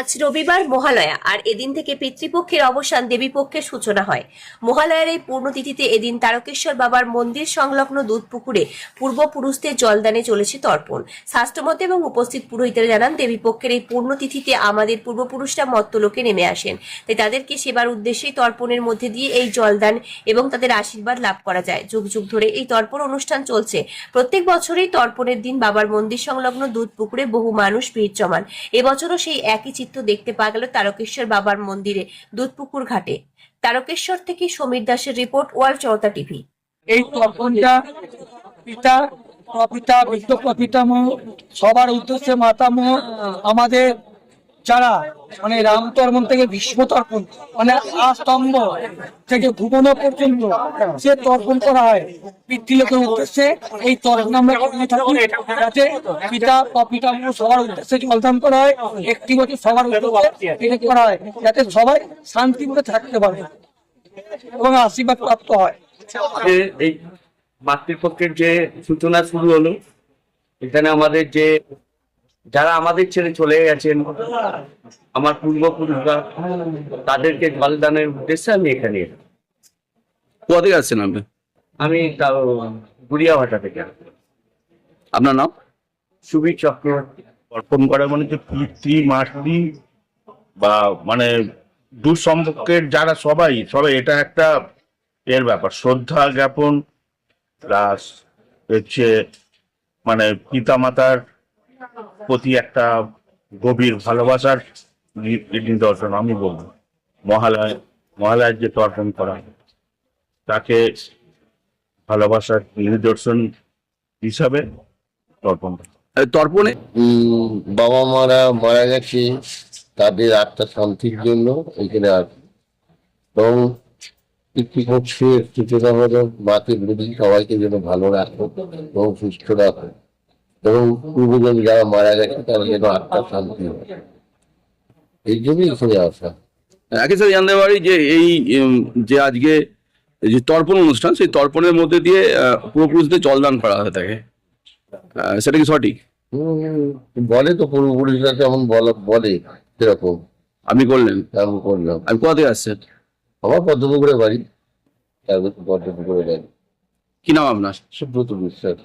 আজ রবিবার মহালয়া, আর এদিন থেকে পিতৃপক্ষের অবসান দেবীপক্ষের সূচনা হয়। মহালয়ার এই পূর্ণতিথিতে এদিন তারকেশ্বর বাবার মন্দির সংলগ্ন দুধ পুকুরে পূর্বপুরুষদের জলদানে চলেছে তর্পণ। শাস্ত্রমতে এবং উপস্থিত পুরোহিতরা জানান, দেবীপক্ষের এই পূর্ণতিথিতে আমাদের পূর্বপুরুষরা মত্তলোকে নেমে আসেন। তাই তাদেরকে সেবার উদ্দেশ্যেই তর্পণের মধ্যে দিয়ে এই জলদান এবং তাদের আশীর্বাদ লাভ করা যায়। যুগ যুগ ধরে এই তর্পণ অনুষ্ঠান চলছে। প্রত্যেক বছরই তর্পণের দিন বাবার মন্দির সংলগ্ন দুধ পুকুরে বহু মানুষ ভিড় জমান। এবছরও সেই একই চিত্র দেখতে পাওয়া গেল তারকেশ্বর বাবার মন্দিরে, দুধপুকুর ঘাটে। তারকেশ্বর থেকে সমীর দাসের রিপোর্ট ওয়ার্ল্ড চৌতা টিভি। এই তর্পণটা পিতা প্রপিতা বিশ্ব প্রপিতামহ সবার উদ্দেশ্যে মাতামহ, আমাদের যারা মানে রাম তর্পণ থেকে ভীষ্ম তর্পণ মানে আস্তম্ভ থেকে ভুবন পর্যন্ত সে তর্পণ করা হয়। পিতৃলোকের উদ্দেশ্যে এই তর্পণ আমরা করে পিতা প্রপিতামহ সবার উদ্দেশ্যে জলদান করা হয়, একটি বছর সবার উদ্দেশ্যে করা হয়, যাতে সবাই শান্তি করে থাকতে পারে এবং আশীর্বাদ প্রাপ্ত হয়। এই মাতৃপক্ষের যে সূচনা শুরু হলো, এখানে আমাদের যে যারা আমাদের ছেড়ে চলে গেছেন আমার পূর্বপুরুষরা তাদেরকে জলদানের উদ্দেশ্যে আমি এখানে এলাম। কোথা থেকে আসছেন আপনি? আমি গুড়িয়াভাটা থেকে আপনার নাম? সুবীর চক্রবর্তী অর্পণ করা মানে যে পিতৃ মাতৃ বা মানে দূর সম্পর্কের যারা সবাই সবাই এটা একটা এর ব্যাপার। শ্রদ্ধা জ্ঞাপন প্লাস হচ্ছে মানে পিতামাতার প্রতি একটা গভীর ভালোবাসার নিদর্শন আমি বলব। মহালয় মহালয়ার যে তর্পণ করা তাকে ভালোবাসার নিদর্শন হিসাবে তর্পণ তর্পণে? বাবা মারা মারা গেছে তাদের আত্মা শান্তির জন্য এখানে আসে এবং পিতৃপক্ষের সূচনা হলো মাকে বুঝি সবাইকে যেন ভালো রাখো এবং সুস্থ রাখো। এবং পূর্বজন যারা মারা গেছে তারা যেন আত্মা শান্তি হয়। এই জন্যই এখানে আসা। একই সাথে জানতে পারি যে এই যে আজকে যে তর্পণ অনুষ্ঠান সেই তর্পণের মধ্যে দিয়ে পূর্বপুরুষদের জলদান করা হয়ে থাকে। সেটা কি সঠিক? বলে তো পূর্বপুরুষরা যেমন বলে সেরকম। আপনি করলেন। আমি করলাম। আপনি কোথা থেকে আসছেন? আমার পদ্মপুকুরে বাড়ি। তারপর পদ্মপুকুরে বাড়ি। কি নাম আপনার? সুব্রত বিশ্বাস।